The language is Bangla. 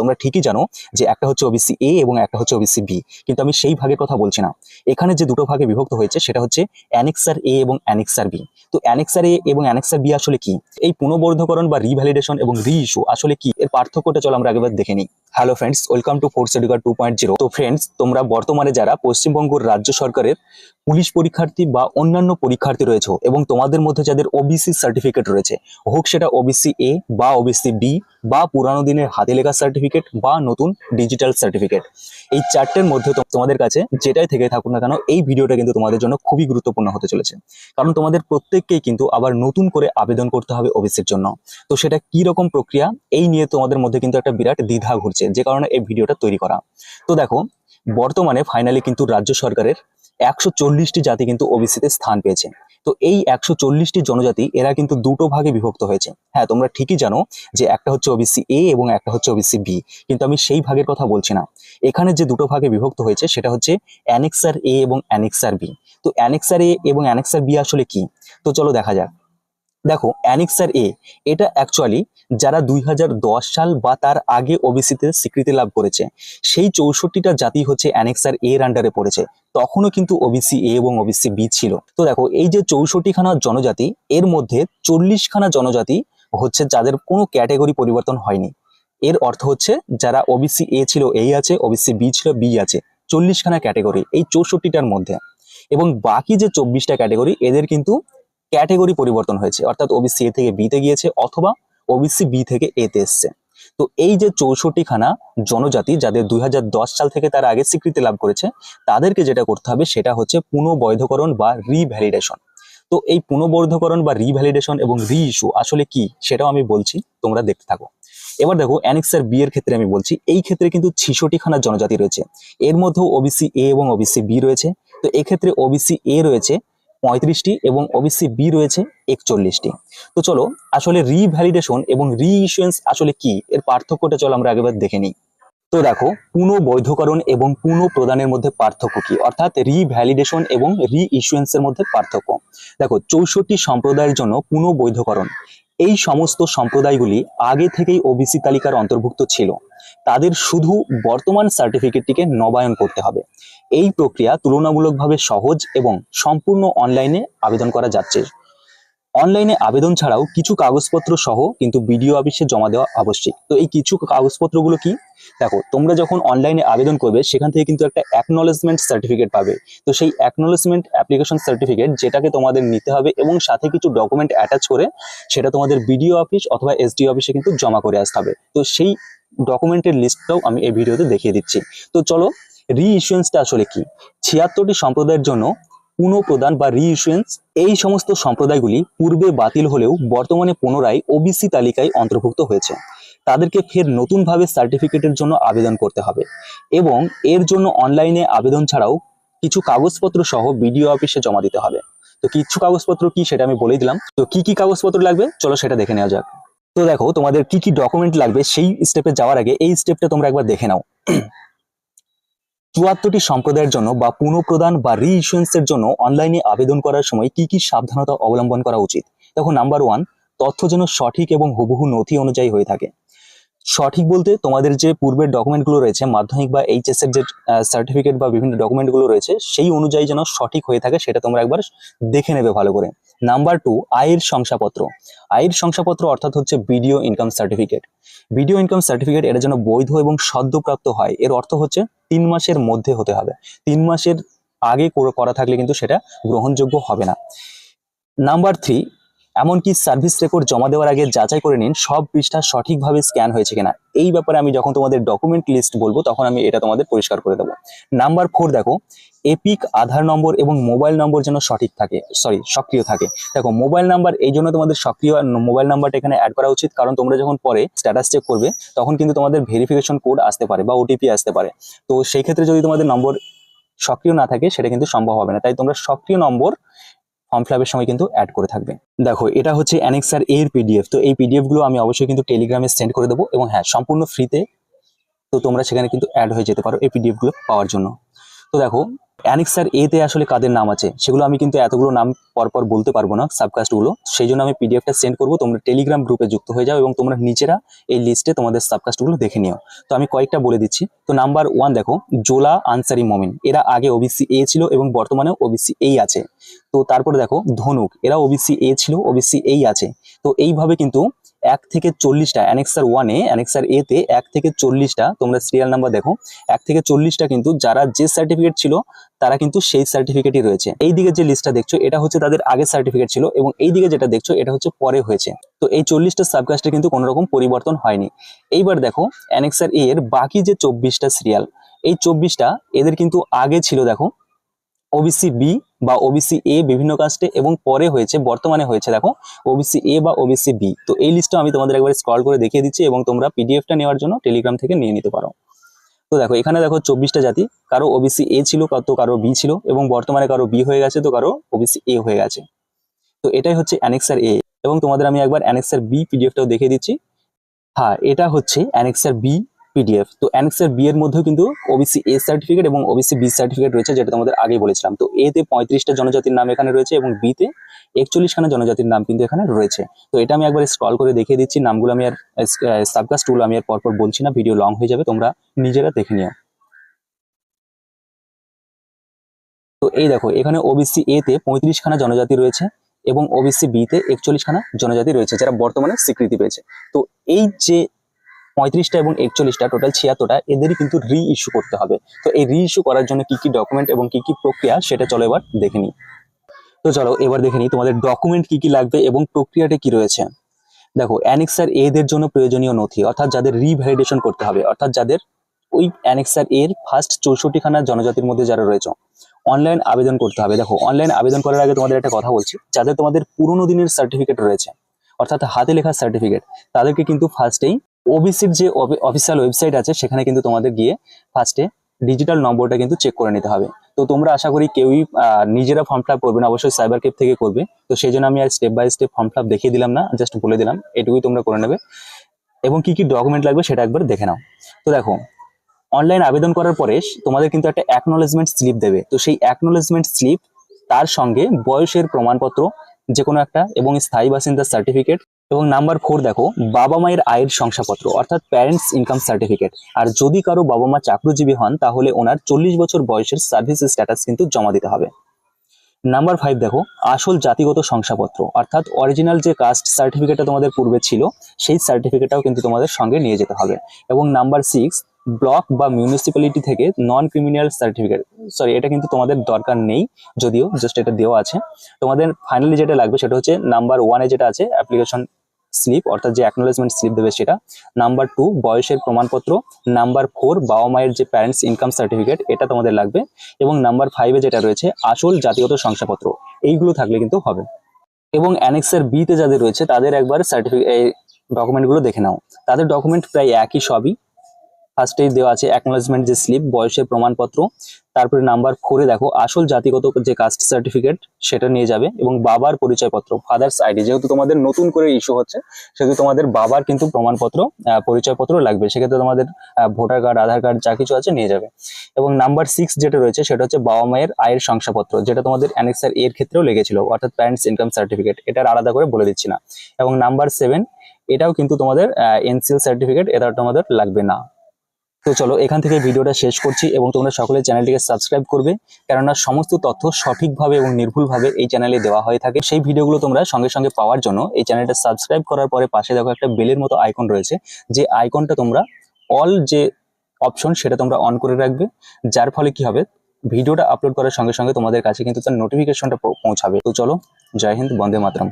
তোমরা ঠিকই জানো যে একটা হচ্ছে ওবিসি এ এবং একটা হচ্ছে ওবিসি বি কিন্তু আমি সেই ভাগের কথা বলছি না। এখানে যে দুটো ভাগে বিভক্ত হয়েছে, সেটা হচ্ছে অ্যানেক্সার এ এবং অ্যানেক্সার বি তো অ্যানেক্সার এ এবং অ্যানেক্সার বি আসলে কি? এই পুনর্বর্ধকরণ বা রিভ্যালিডেশন এবং রি ইস্যু আসলে কি? এর পার্থক্যটা চলো আমরা আগেবার দেখে নিই। Hello friends welcome to force এডুকার two point zero তো ফ্রেন্ডস তোমরা বর্তমানে যারা পশ্চিমবঙ্গ রাজ্য সরকারের পুলিশ পরীক্ষার্থী বা অন্যান্য পরীক্ষার্থী রয়েছে এবং তোমাদের মধ্যে যাদের ওবিসি সার্টিফিকেট রয়েছে, হোক সেটা ওবিসি এ বা ওবিসি বি বা পুরানো দিনের হাতে লেখা সার্টিফিকেট বা নতুন ডিজিটাল সার্টিফিকেট এই চারটের মধ্যে তোমাদের কাছে যেটাই থেকে থাকুক না কেন, এই ভিডিওটা কিন্তু তোমাদের জন্য খুবই গুরুত্বপূর্ণ হতে চলেছে। কারণ তোমাদের প্রত্যেককেই কিন্তু আবার নতুন করে আবেদন করতে হবে ওবিসির জন্য। তো সেটা কি রকম প্রক্রিয়া, এই নিয়ে তোমাদের মধ্যে কিন্তু একটা বিরাট দ্বিধা ঘুরছে। যে কারণে এই ভিডিওটা তৈরি করা। তো দেখো, বর্তমানে ফাইনালি কিন্তু রাজ্য সরকারের একশো চল্লিশটি জাতি কিন্তু ওবিসিতে স্থান পেয়েছে। তো এই একশো চল্লিশটি জনজাতি এরা কিন্তু দুটো ভাগে বিভক্ত হয়েছে। হ্যাঁ তোমরা ঠিকই জানো যে একটা হচ্ছে ওবিসি এ এবং একটা হচ্ছে ওবিসি বি কিন্তু আমি সেই ভাগের কথা বলছি না। এখানে যে দুটো ভাগে বিভক্ত হয়েছে সেটা হচ্ছে অ্যানেক্সার এ এবং অ্যানেক্সার বি তো অ্যানেক্সার এ এবং অ্যানেক্সার বি আসলে কি? তো চলো দেখা যাক। দেখো, অ্যানেক্সার এ এটা অ্যাকচুয়ালি যারা দুই হাজার দশ সাল বা তার আগে ওবিসিতে স্বীকৃতি লাভ করেছে, সেই চৌষট্টিটা জাতি হচ্ছে অ্যানেক্সার এর আন্ডারে পড়েছে। তখনও কিন্তু ওবিসি এ এবং ওবিসি বি ছিল। তো দেখো, এই যে চৌষট্টিখানা জনজাতি, এর মধ্যে চল্লিশখানা জনজাতি হচ্ছে যাদের কোনো ক্যাটাগরি পরিবর্তন হয়নি। এর অর্থ হচ্ছে যারা ওবিসি এ ছিল এই আছে ওবিসি বি ছিল বি আছে, চল্লিশখানা ক্যাটাগরি, এই চৌষট্টিটার মধ্যে। এবং বাকি যে চব্বিশটা ক্যাটাগরি, এদের কিন্তু ক্যাটাগরি পরিবর্তন হয়েছে, অর্থাৎ ওবিসি এ থেকে বিতে গিয়েছে অথবা ওবিসি বি থেকে এতে এসছে। তো এই যে চৌষট্টি খানা জনজাতি যাদের দুই হাজার দশ সাল থেকে তারা আগে স্বীকৃতি লাভ করেছে, তাদেরকে যেটা করতে হবে সেটা হচ্ছে পুনঃবৈধকরণ বা রিভ্যালিডেশন তো এই পুনঃবৈধকরণ বা রিভ্যালিডেশন এবং রি ইস্যু আসলে কি সেটাও আমি বলছি, তোমরা দেখতে থাকো। এবার দেখো, অ্যানেক্সার বি এর ক্ষেত্রে আমি বলছি, এই ক্ষেত্রে কিন্তু ছিষট্টি খানা জনজাতি রয়েছে। এর মধ্যেও ওবিসি এ এবং ওবিসি বি রয়েছে। তো এক্ষেত্রে ওবিসি এ রয়েছে পঁয়ত্রিশটি এবং ওবিসি বি রয়েছে একচল্লিশটি। তো চলো, আসলে রিভ্যালিডেশন এবং রি ইস্যুয়েন্স আসলে কি? এর পার্থক্যটা চলো আমরা আগেবার দেখে নিই। তো দেখো পুনঃ বৈধকরণ এবং পুনঃ প্রদানের মধ্যে পার্থক্য কি? অর্থাৎ রিভ্যালিডেশন এবং রি ইস্যুয়েন্সের মধ্যে পার্থক্য। দেখো, চৌষট্টি সম্প্রদায়ের জন্য পুনঃ বৈধকরণ এই সমস্ত সম্প্রদায়গুলি আগে থেকেই ওবিসি তালিকার অন্তর্ভুক্ত ছিল। তাদের শুধু বর্তমান সার্টিফিকেটটিকে নবায়ন করতে হবে। এই প্রক্রিয়া তুলনামূলকভাবে সহজ এবং সম্পূর্ণ অনলাইনে আবেদন করা যাচ্ছে। অনলাইনে আবেদন ছাড়াও কিছু কাগজপত্র সহ কিন্তু বিডিও অফিসে জমা দেওয়া আবশ্যিক। তো এই কিছু কাগজপত্রগুলো কি? দেখো, তোমরা যখন অনলাইনে আবেদন করবে, সেখান থেকে কিন্তু একটা অ্যাকনলেজমেন্ট সার্টিফিকেট পাবে। তো সেই অ্যাকনলেজমেন্ট অ্যাপ্লিকেশন সার্টিফিকেট যেটাকে তোমাদের নিতে হবে এবং সাথে কিছু ডকুমেন্ট অ্যাটাচ করে সেটা তোমাদের বিডিও অফিস অথবা এসডিও অফিসে কিন্তু জমা করে আসতে হবে। তো সেই ডকুমেন্টের লিস্টটাও আমি এই ভিডিওতে দেখিয়ে দিচ্ছি। তো চলো রি ইস্যুয়েন্সটা আসলে কি? ছিয়াত্তরটি সম্প্রদায়ের জন্য পুনঃপ্রদান বা রি ইস্যুয়েন্স এই সমস্ত সম্প্রদায়গুলি পূর্বে বাতিল হলেও বর্তমানে পুনরায় ওবিসি তালিকায় অন্তর্ভুক্ত হয়েছে। তাদেরকে ফের নতুনভাবে সার্টিফিকেটের জন্য আবেদন করতে হবে এবং এর জন্য অনলাইনে আবেদন ছাড়াও কিছু কাগজপত্র সহ বিডিও অফিসে জমা দিতে হবে। তো কিছু কাগজপত্র কি সেটা আমি বলেই দিলাম। তো কি কি কাগজপত্র লাগবে? চলো সেটা দেখে নেওয়া যাক। তো দেখো, তোমাদের কি কি ডকুমেন্ট লাগবে সেই স্টেপে যাওয়ার আগে এই স্টেপটা তোমরা একবার দেখে নাও। চুয়াত্তরটি সম্প্রদায়ের জন্য বা পুনঃপ্রদান বা রি ইস্যুয়েন্সের জন্য অনলাইনে আবেদন করার সময় কি কি সাবধানতা অবলম্বন করা উচিত? দেখো নাম্বার ওয়ান তথ্য যেন সঠিক এবং হুবহু নথি অনুযায়ী হয়ে থাকে। সঠিক বলতে তোমাদের যে পূর্বের ডকুমেন্টগুলো রয়েছে, মাধ্যমিক বা এইচএস এর যে সার্টিফিকেট বা বিভিন্ন ডকুমেন্টগুলো রয়েছে, সেই অনুযায়ী যেন সঠিক হয়ে থাকে, সেটা তোমরা একবার দেখে নেবে ভালো করে। নাম্বার টু আয়ের শংসাপত্র। আয়ের শংসাপত্র অর্থাৎ হচ্ছে BDO income certificate. BDO income certificate এটা যেন বৈধ এবং সদ্যপ্রাপ্ত হয়, এর অর্থ হচ্ছে তিন মাসের মধ্যে হতে হবে। তিন মাসের আগে করা থাকলে কিন্তু সেটা গ্রহণযোগ্য হবে না। নাম্বার থ্রি এমনকি সার্ভিস রেকর্ড জমা দেওয়ার আগে যাচাই করে নিন সব পৃষ্ঠা সঠিকভাবে স্ক্যান হয়েছে কিনা। এই ব্যাপারে আমি যখন তোমাদের ডকুমেন্ট লিস্ট বলব, তখন আমি এটা তোমাদের পরিষ্কার করে দেবো। নাম্বার ফোর দেখো এপিক আধার নম্বর এবং মোবাইল নম্বর যেন সঠিক থাকে সরি সক্রিয় থাকে। দেখো মোবাইল নাম্বার এই জন্য তোমাদের সক্রিয় মোবাইল নাম্বারটা এখানে অ্যাড করা উচিত, কারণ তোমরা যখন পরে স্ট্যাটাস চেক করবে, তখন কিন্তু তোমাদের ভেরিফিকেশন কোড আসতে পারে বা ওটিপি আসতে পারে। তো সেই ক্ষেত্রে যদি তোমাদের নম্বর সক্রিয় না থাকে, সেটা কিন্তু সম্ভব হবে না। তাই তোমরা সক্রিয় নম্বর ফর্ম ফিল সময় কিন্তু অ্যাড করে থাকবে। দেখো, এটা হচ্ছে অ্যানেক্সার এর পিডিএফ তো এই পিডিএফগুলো আমি অবশ্যই কিন্তু টেলিগ্রামে সেন্ড করে দেবো এবং হ্যাঁ সম্পূর্ণ ফ্রিতে তো তোমরা সেখানে কিন্তু অ্যাড হয়ে যেতে পারো এই পিডিএফগুলো পাওয়ার জন্য। তো দেখো অ্যানেক্সার এ তে আসলে কাদের নাম আছে, সেগুলো আমি কিন্তু এতগুলো নাম পরপর বলতে পারব না সাবকাস্টগুলো সেই জন্য আমি পিডিএফটা সেন্ড করব, তোমরা টেলিগ্রাম গ্রুপে যুক্ত হয়ে যাও এবং তোমরা নিজেরা এই লিস্টে তোমাদের সাবকাস্টগুলো দেখে নিও। তো আমি কয়েকটা বলে দিচ্ছি। তো নাম্বার ওয়ান দেখো জোলা আনসারি মমিন এরা আগে ওবিসি এ ছিল এবং বর্তমানে ওবিসি এই আছে। তো তারপরে দেখো, ধনুক। এরা ওবিসি এ ছিল ওবিসি এই আছে। তো এইভাবে কিন্তু এক থেকে চল্লিশটা অ্যানেক্সার ওয়ানে অ্যানেক্সার এ তে এক থেকে চল্লিশটা, তোমরা সিরিয়াল নাম্বার দেখো, এক থেকে চল্লিশটা কিন্তু যারা যে সার্টিফিকেট ছিল, তারা কিন্তু সেই সার্টিফিকেটই রয়েছে। এই দিকে যে লিস্টটা দেখছ, এটা হচ্ছে তাদের আগের সার্টিফিকেট ছিল এবং এই দিকে যেটা দেখছ, এটা হচ্ছে পরে হয়েছে। তো এই চল্লিশটা সাবকাস্টে কিন্তু কোনো রকম পরিবর্তন হয়নি। এইবার দেখো অ্যানেক্সার এ এর বাকি যে চব্বিশটা সিরিয়াল এই চব্বিশটা এদের কিন্তু আগে ছিল, দেখো ওবিসি বি বা ওবিসি এ বিভিন্ন কাস্টে এবং পরে হয়েছে, বর্তমানে হয়েছে, দেখো ওবিসি এ বা ওবিসি বি তো এই লিস্টটা আমি তোমাদের একবার স্ক্রল করে দেখিয়ে দিচ্ছি এবং তোমরা পিডিএফটা নেওয়ার জন্য টেলিগ্রাম থেকে নিয়ে নিতে পারো। তো দেখো, এখানে দেখো চব্বিশটা জাতি, কারও ওবিসি এ ছিল তো কারও বি ছিল এবং বর্তমানে কারও বি হয়ে গেছে, তো কারও ওবিসি এ হয়ে গেছে। তো এটাই হচ্ছে অ্যানেক্সার এ এবং তোমাদের আমি একবার অ্যানেক্সার বি পিডিএফটাও দেখিয়ে দিচ্ছি। হ্যাঁ এটা হচ্ছে অ্যানেক্সার বি পিডিএফ তো অ্যানেক্সার বি এর মধ্যেও কিন্তু ওবিসি এ সার্টিফিকেট এবং ওবিসি বি সার্টিফিকেট রয়েছে, যেটা তোমাদের আগেই বলেছিলাম। তো এ তে পঁয়ত্রিশটা জনজাতির নাম এখানে রয়েছে এবং বি তে একচল্লিশখানা জনজাতির নাম কিন্তু এখানে রয়েছে। তো এটা আমি একবার স্ক্রল করে দেখিয়ে দিচ্ছি, নামগুলো আমি আর সাবকাস্টগুলো আমি আর পরপর বলছি না ভিডিও লং হয়ে যাবে, তোমরা নিজেরা দেখে নিও। তো এই দেখো, এখানে ওবিসি এ তে পঁয়ত্রিশখানা জনজাতি রয়েছে এবং ওবিসি বি তে একচল্লিশখানা জনজাতি রয়েছে, যারা বর্তমানে স্বীকৃতি পেয়েছে। তো এই যে পঁয়ত্রিশটা এবং একচল্লিশটা টোটাল ছিয়াত্তরটা, এদেরই কিন্তু রি ইস্যু করতে হবে। তো এই রি ইস্যু করার জন্য কি কি ডকুমেন্ট এবং কি কি প্রক্রিয়া, সেটা চলো এবার দেখে নিই। তো চলো এবার দেখে নিই তোমাদের ডকুমেন্ট কি কি লাগবে এবং প্রক্রিয়াটা কি রয়েছে। দেখো অ্যানেক্সার এদের জন্য প্রয়োজনীয় নথি, অর্থাৎ যাদের রিভ্যালিডেশন করতে হবে, অর্থাৎ যাদের ওই অ্যানেক্সার এর ফার্স্ট চৌষট্টিখানা জনজাতির মধ্যে যারা রয়েছে অনলাইন আবেদন করতে হবে। দেখো অনলাইন আবেদন করার আগে তোমাদের একটা কথা বলছি, যাদের তোমাদের পুরোনো দিনের সার্টিফিকেট রয়েছে, অর্থাৎ হাতে লেখা সার্টিফিকেট তাদেরকে কিন্তু ফার্স্টেই ওবিসির যে অফিসিয়াল ওয়েবসাইট আছে, সেখানে কিন্তু তোমাদের গিয়ে ফার্স্টে ডিজিটাল নম্বরটা কিন্তু চেক করে নিতে হবে। তো তোমরা আশা করি কেউই নিজেরা ফর্ম ফিল করবে না, অবশ্যই সাইবার ক্যাফ থেকে করবে। তো সেই জন্য আমি আর step by step form fill দেখিয়ে দিলাম না জাস্ট বলে দিলাম, এটুকুই তোমরা করে নেবে। এবং কি কি ডকুমেন্ট লাগবে সেটা একবার দেখে নাও। তো দেখো অনলাইন আবেদন করার পরে তোমাদের কিন্তু একটা অ্যাকনোলেজমেন্ট স্লিপ দেবে। তো সেই অ্যাকনোলেজমেন্ট স্লিপ তার সঙ্গে বয়সের প্রমাণপত্র যে কোনো একটা, এবং স্থায়ী বাসিন্দার সার্টিফিকেট এবং নাম্বার ফোর দেখো, বাবা মায়ের আয়ের শংসাপত্র, অর্থাৎ প্যারেন্টস ইনকাম সার্টিফিকেট আর যদি কারও বাবা মা চাকরিজীবী হন, তাহলে ওনার চল্লিশ বছর বয়সের সার্ভিস স্ট্যাটাস কিন্তু জমা দিতে হবে। নাম্বার ফাইভ দেখো, আসল জাতিগত শংসাপত্র, অর্থাৎ অরিজিনাল যে কাস্ট সার্টিফিকেটটা তোমাদের পূর্বে ছিল, সেই সার্টিফিকেটটাও কিন্তু তোমাদের সঙ্গে নিয়ে যেতে হবে। এবং নাম্বার সিক্স ব্লক বা মিউনিসিপ্যালিটি থেকে নন ক্রিমিনাল সার্টিফিকেট সরি এটা কিন্তু তোমাদের দরকার নেই, যদিও জাস্ট এটা দেওয়া আছে। তোমাদের ফাইনালি যেটা লাগবে সেটা হচ্ছে নাম্বার ওয়ানে যেটা আছে অ্যাপ্লিকেশন স্লিপ, অর্থাৎ যে অ্যাকনোলেজমেন্ট স্লিপ দেবে সেটা। নাম্বার টু বয়সের প্রমাণপত্র। নাম্বার ফোর বাবা মায়ের যে প্যারেন্টস ইনকাম সার্টিফিকেট এটা তোমাদের লাগবে। এবং নাম্বার ফাইভে যেটা রয়েছে, আসল জাতিগত শংসাপত্র। এইগুলো থাকলে কিন্তু হবে। এবং অ্যানেক্সের বিতে যাদের রয়েছে, তাদের একবার সার্টিফিকেট ডকুমেন্টগুলো দেখে নাও। তাদের ডকুমেন্ট প্রায় একই সবই। ফার্স্টেই দেওয়া আছে অ্যাকনোলেজমেন্ট যে স্লিপ বয়সের প্রমাণপত্র, তারপরে নাম্বার ফোরে দেখো, আসল জাতিগত যে কাস্ট সার্টিফিকেট সেটা নিয়ে যাবে এবং বাবার পরিচয়পত্র ফাদার্স আইডি যেহেতু তোমাদের নতুন করে ইস্যু হচ্ছে, সেহেতু তোমাদের বাবার কিন্তু প্রমাণপত্র পরিচয়পত্র লাগবে, সেক্ষেত্রে তোমাদের ভোটার কার্ড আধার কার্ড যা কিছু আছে নিয়ে যাবে। এবং নাম্বার সিক্স যেটা রয়েছে, সেটা হচ্ছে বাবা মায়ের আয়ের শংসাপত্র, যেটা তোমাদের অ্যানেক্সার এর ক্ষেত্রেও লেগেছিল, অর্থাৎ প্যারেন্টস ইনকাম সার্টিফিকেট এটার আলাদা করে বলে দিচ্ছি না। এবং নাম্বার সেভেন এটাও কিন্তু তোমাদের এনসিএল সার্টিফিকেট এটা তোমাদের লাগবে না। তো চলো এখান থেকে ভিডিওটা শেষ করছি এবং তোমরা সকলে চ্যানেলটিকে সাবস্ক্রাইব করবে, কেননা সমস্ত তথ্য সঠিকভাবে এবং নির্ভুলভাবে এই চ্যানেলে দেওয়া হয়ে থাকে। সেই ভিডিওগুলো তোমরা সঙ্গে সঙ্গে পাওয়ার জন্য এই চ্যানেলটা সাবস্ক্রাইব করার পরে পাশে দেখো একটা বেলের মতো আইকন রয়েছে, যে আইকনটা তোমরা অল যে অপশন সেটা তোমরা অন করে রাখবে, যার ফলে কি হবে, ভিডিওটা আপলোড করার সঙ্গে সঙ্গে তোমাদের কাছে কিন্তু তার নোটিফিকেশনটা পৌঁছাবে। তো চলো, জয় হিন্দ, বন্দে মাতরম।